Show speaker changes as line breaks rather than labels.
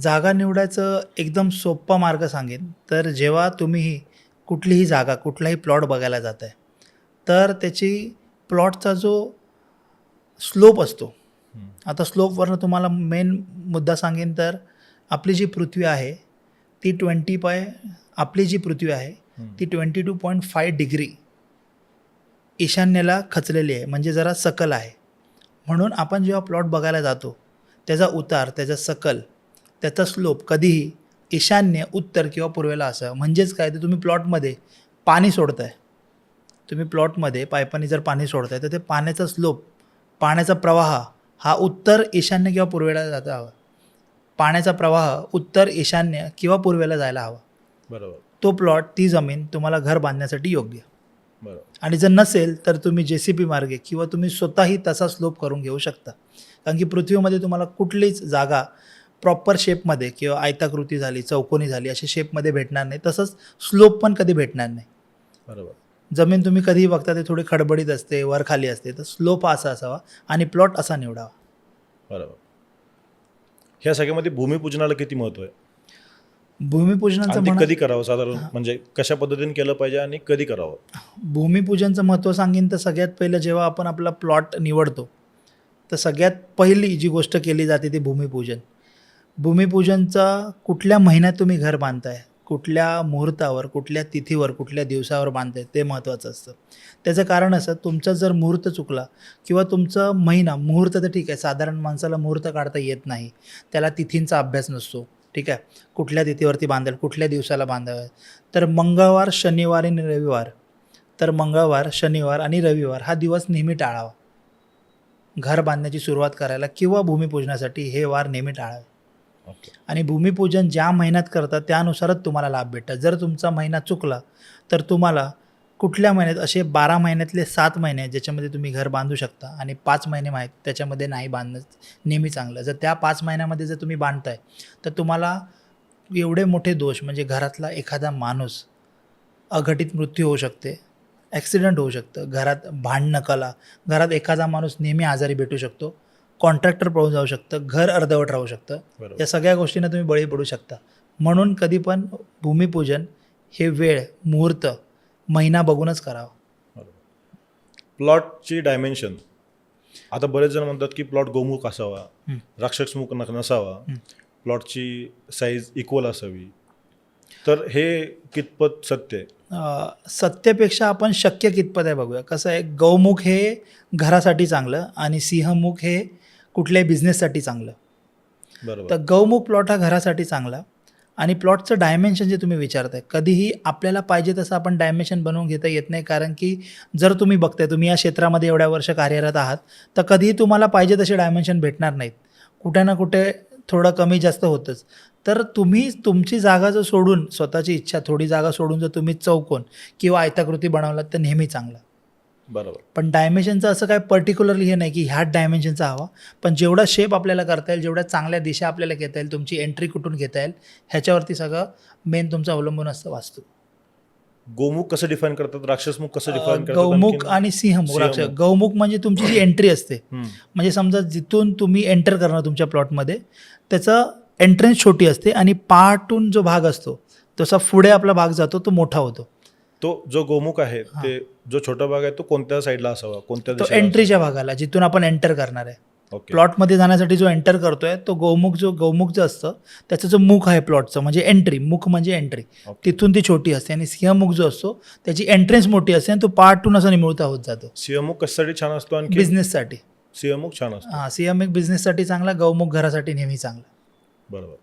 जागा निवडायचं एकदम सोप्पा मार्ग सांगेन. तर जेव्हा तुम्ही कुठलीही जागा कुठलाही प्लॉट बघायला जात आहे तर त्याची प्लॉटचा जो स्लोप असतो आता स्लोपवरनं तुम्हाला मेन मुद्दा सांगेन तर आपली जी पृथ्वी आहे ती ट्वेंटी पाय आपली जी पृथ्वी आहे ती twenty two point five degree ईशान्येला खचलेली आहे म्हणजे जरा सकल आहे. म्हणून आपण जेव्हा प्लॉट बघायला जातो त्याचा उतार त्याचा सकल त्याचा स्लोप कधीही ईशान्य उत्तर किंवा पूर्वेला असावं म्हणजेच काय? तर तुम्ही प्लॉटमध्ये पाणी सोडताय. तुम्ही प्लॉटमध्ये पायपाने जर पाणी सोडताय तर ते पाण्याचा स्लोप पाण्याचा प्रवाह हा उत्तर ईशान्य किंवा पूर्वेला जाता हवा. पाण्याचा प्रवाह उत्तर ईशान्य किंवा पूर्वेला जायला हवा.
बरोबर.
तो प्लॉट ती जमीन तुम्हाला घर बांधण्यासाठी योग्य.
बरोबर.
आणि जर नसेल तर तुम्ही जे सी पी मार्गे किंवा तुम्ही स्वतःही तसा स्लोप करून घेऊ शकता. कारण की पृथ्वीमध्ये तुम्हाला कुठलीच जागा प्रॉपर शेपमध्ये किंवा आयताकृती झाली चौकोनी झाली अशा शेपमध्ये भेटणार नाही. तसंच स्लोप पण कधी भेटणार नाही.
बरोबर.
जमीन तुम्ही कधीही बघता ते थोडी खडबडीत असते वर खाली असते तर स्लोप असा असावा आणि प्लॉट असा निवडावा.
बरोबर. ह्या सगळ्यामध्ये भूमिपूजनाला किती महत्त्व आहे?
भूमिपूजनाचं
आणि ते
म्हणा
कधी करावं? साधारण म्हणजे कशा पद्धतीने केलं पाहिजे आणि कधी करावं?
भूमिपूजनचं महत्त्व सांगेन तर सगळ्यात पहिलं जेव्हा आपण आपला प्लॉट निवडतो तर सगळ्यात पहिली जी गोष्ट केली जाते ती भूमिपूजन. भूमिपूजनचा कुठल्या महिन्यात तुम्ही घर बांधताय? कुठल्या मुहूर्तावर कुठल्या तिथीवर कुठल्या दिवसावर बांधताय? ते महत्त्वाचं असतं. त्याचं कारण असं तुमचा जर मुहूर्त चुकला किंवा तुमचा महिना मुहूर्त तर ठीक आहे साधारण माणसाला मुहूर्त काढता येत नाही. त्याला तिथींचा अभ्यास नसतो. ठीक आहे? कुठल्या तिथीवरती बांधेल कुठल्या दिवसाला बांधावं? तर मंगळवार शनिवार आणि रविवार. तर मंगळवार शनिवार आणि रविवार हा दिवस नेहमी टाळावा. घर बांधण्याची सुरुवात करायला किंवा भूमिपूजनासाठी हे वार नेहमी टाळावे. आणि भूमिपूजन ज्या महिन्यात करतात त्यानुसारच तुम्हाला लाभ भेटतात. जर तुमचा महिना चुकला तर तुम्हाला कुठल्या महिन्यात असे बारा महिन्यातले सात महिने आहेत ज्याच्यामध्ये तुम्ही घर बांधू शकता आणि पाच महिने माहीत त्याच्यामध्ये नाही बांधणं नेहमी चांगलं. जर त्या पाच महिन्यामध्ये जर तुम्ही बांधताय तर तुम्हाला एवढे मोठे दोष म्हणजे घरातला एखादा माणूस अघटित मृत्यू होऊ शकते ॲक्सिडेंट होऊ शकतं घरात भांडणं कला घरात एखादा माणूस नेहमी आजारी भेटू शकतो कॉन्ट्रॅक्टर पळून जाऊ शकतं घर अर्धवट राहू शकतं. या सगळ्या गोष्टींना तुम्ही बळी पडू शकता. म्हणून कधी पण भूमिपूजन हे वेळ मुहूर्त महिना बघूनच करावं.
प्लॉटची डायमेन्शन. आता बरेच जण म्हणतात की प्लॉट गोमुख असावा. राक्षसमुख नसावा. प्लॉटची साईज इक्वल असावी. तर हे कितपत सत्य आहे?
सत्यापेक्षा आपण शक्य कितपत आहे बघूया. कसं आहे गौमुख हे घरासाठी चांगलं आणि सिंहमुख हे कुठल्याही बिझनेससाठी चांगलं.
बरोबर.
तर गौमुख प्लॉट हा घरासाठी चांगला आणि प्लॉटचं डायमेन्शन जे तुम्ही विचारताय कधीही आपल्याला पाहिजे तसं आपण डायमेन्शन बनवून घेता येत नाही कारण की जर तुम्ही बघताय तुम्ही या क्षेत्रामध्ये एवढ्या वर्ष कार्यरत आहात तर कधीही तुम्हाला पाहिजे तसे डायमेन्शन भेटणार नाहीत. कुठे ना कुठे थोडं कमी जास्त होतंच. तर तुम्ही तुमची जागा जर सोडून स्वतःची इच्छा थोडी जागा सोडून जर तुम्ही चौकोन किंवा आयताकृती बनवलात तर नेहमी चांगलं.
बरोबर.
पण डायमेन्शनचं असं काय पर्टिक्युलरली हे नाही की ह्याच डायमेन्शनचा हवा. पण जेवढा शेप आपल्याला करता येईल जेवढ्या चांगल्या दिशा आपल्याला घेता येईल तुमची एंट्री कुठून घेता येईल ह्याच्यावरती सगळं मेन तुमचं अवलंबून असतं वास्तू.
गोमुख कसं डिफाईन करतात? राक्षसमुख कसं डिफाईन करतात?
गौमुख? आणि सिंहमुख. लक्षात गौमुख म्हणजे तुमची जी एंट्री असते. म्हणजे समजा जिथून तुम्ही एंटर करणार तुमच्या प्लॉटमध्ये त्याचं एंट्रन्स छोटी असते आणि पाहाटून जो भाग असतो तसा पुढे आपला भाग जातो तो मोठा होतो.
तो जो गोमुख आहे ते जो छोटा भाग आहे तो कोणत्या साईडला असावा? कोणत्या
तो
दिशेला
एंट्रीच्या भागाला जिथून आपण एंटर करणार आहे.
असावा? ओके
प्लॉटमध्ये जाण्यासाठी जो एंटर करतोय तो गौमुख जो गौमुख जो असतं त्याचं जो मुख आहे प्लॉटचं म्हणजे एंट्री मुख म्हणजे एंट्री
ओके.
तिथून ती छोटी असते आणि सिंहमुख जो असतो त्याची एंट्रन्स मोठी असते आणि तो पार्टून असं निमुळता होत जातो.
सिंहमुख कशासाठी छान असतो आणखी?
बिझनेससाठी
सिंहमुख छान असतो.
हां सिंहमुख बिझनेससाठी चांगला गौमुख घरासाठी नेहमी चांगला.
बरोबर.